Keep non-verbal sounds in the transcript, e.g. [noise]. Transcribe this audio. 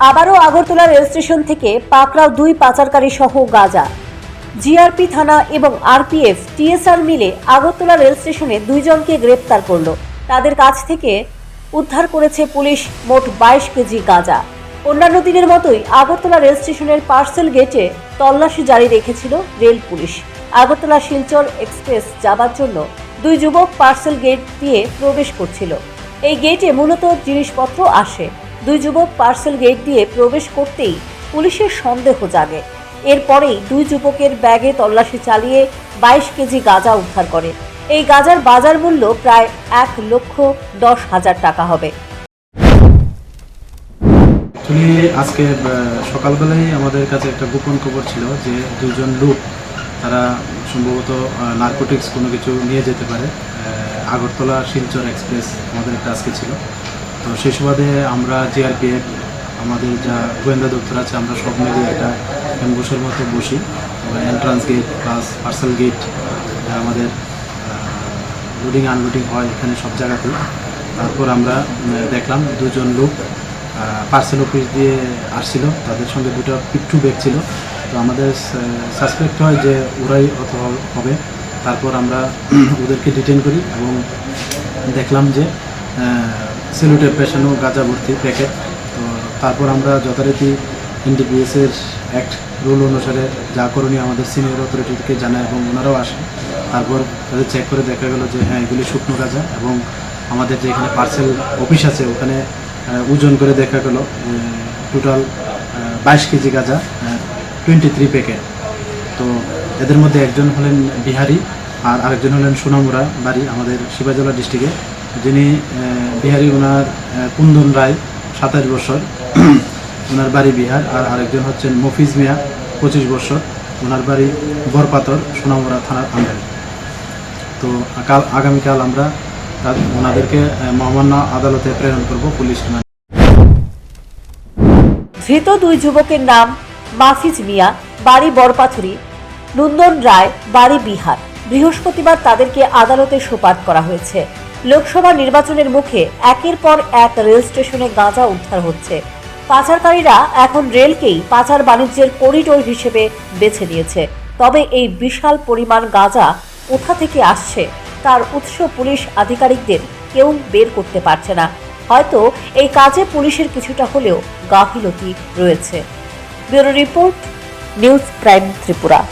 আবারও Agartala rail station থেকে পাকড়াও দুই পাচারকারী সহ গাজা। জিআরপি থানা এবং আরপিএফ, টিএসআর মিলে আগরতলা রেল স্টেশনে দুইজনকে গ্রেপ্তার করল। তাদের কাছ থেকে উদ্ধার করেছে পুলিশ মোট বাইশ কেজি গাঁজা। অন্যান্য দিনের মতোই আগরতলা রেল স্টেশনের পার্সেল গেটে তল্লাশি জারি রেখেছিল rail police. Agartala Silchar express যাবার জন্য দুই যুবক পার্সেল গেট দিয়ে প্রবেশ করছিল। এই গেটে মূলত জিনিসপত্র আসে। দুই যুবক পার্সেল গেট দিয়ে প্রবেশ করতেই পুলিশের সন্দেহ জাগে। এরপরেই দুই যুবকের ব্যাগে তল্লাশি চালিয়ে বাইশ কেজি গাঁজা উদ্ধার করে। এই গাঁজার বাজার মূল্য প্রায় এক লক্ষ দশ হাজার টাকা হবে। আজকে সকালবেলায় আমাদের কাছে একটা গোপন খবর ছিল যে দুজন লোক, তারা সম্ভবত নার্কোটিক্স কোনো কিছু নিয়ে যেতে পারে। আগরতলা শিলচর এক্সপ্রেস আমাদের একটা আজকে ছিল। তো সেই সুবাদে আমরা জিআরপিএফ আমাদের যা গোয়েন্দা দপ্তর আছে, আমরা সব মিলিয়ে একটা অ্যাম্বুসের মতো বসি। Entrance gate plus parcel gate আমাদের লোডিং আনলোডিং হয় এখানে সব জায়গাতেই। তারপর আমরা দেখলাম দুজন লোক পার্সেল অফিস দিয়ে আসছিল। তাদের সঙ্গে দুটো পিট্টু ব্যাগ ছিল। তো আমাদের সাসপেক্ট হয় যে ওরাই অত হবে। তারপর আমরা ওদেরকে ডিটেন করি এবং দেখলাম যে সেলুটের পেশানো গাঁজা ভর্তি প্যাকেট। তো তারপর আমরা যথারীতি এনডিপিএসের অ্যাক্ট রুল অনুসারে যা করণীয় আমাদের সিনিয়র অথরিটিকে জানায় এবং ওনারাও আসেন। তারপর তাদের চেক করে দেখা গেল যে হ্যাঁ এগুলি শুকনো গাঁজা এবং আমাদের যে এখানে পার্সেল অফিস আছে, ওখানে ওজন করে দেখা গেল টোটাল বাইশ কেজি গাঁজা টোয়েন্টি থ্রি প্যাকেট তো এদের মধ্যে একজন হলেন বিহারি আর আরেকজন হলেন সোনামুরা বাড়ি আমাদের শিবাজলা ডিস্ট্রিক্টে যিনি বিহারি ওনার কুন্দন রায়, সাতাশ বছর। [clears throat] ওনার বাড়ি বিহার, আর আরেকজন হচ্ছেন মফিজ মিয়া, পঁচিশ বছর। ওনার বাড়ি বরপাতর সোনামুরা থানার আন্ডারে। তো কাল আগামীকাল আমরা ওনাদেরকে মহামান্য আদালতে প্রেরণ করব পুলিশ ধৃত দুই যুবকের নাম মাফিজ মিয়া, বাড়ি বরপাথুরি। নন্দন রায়, বাড়ি বিহার। বৃহস্পতিবার তাদেরকে আদালতে সোপার্দ করা হয়েছে। লোকসভা নির্বাচনের মুখে একের পর এক রেল স্টেশনে গাঁজা উদ্ধার হচ্ছে। পাচারকারীরা এখন রেলকেই পাচার বাণিজ্যের করিডোর হিসেবে বেছে নিয়েছে। তবে এই বিশাল পরিমাণ গাঁজা কোথা থেকে আসছে তার উৎস পুলিশ আধিকারিকদের কেউ বের করতে পারছে না। হয়তো এই কাজে পুলিশের কিছুটা হলেও গাফিলতি রয়েছে। Bureau report, news prime Tripura.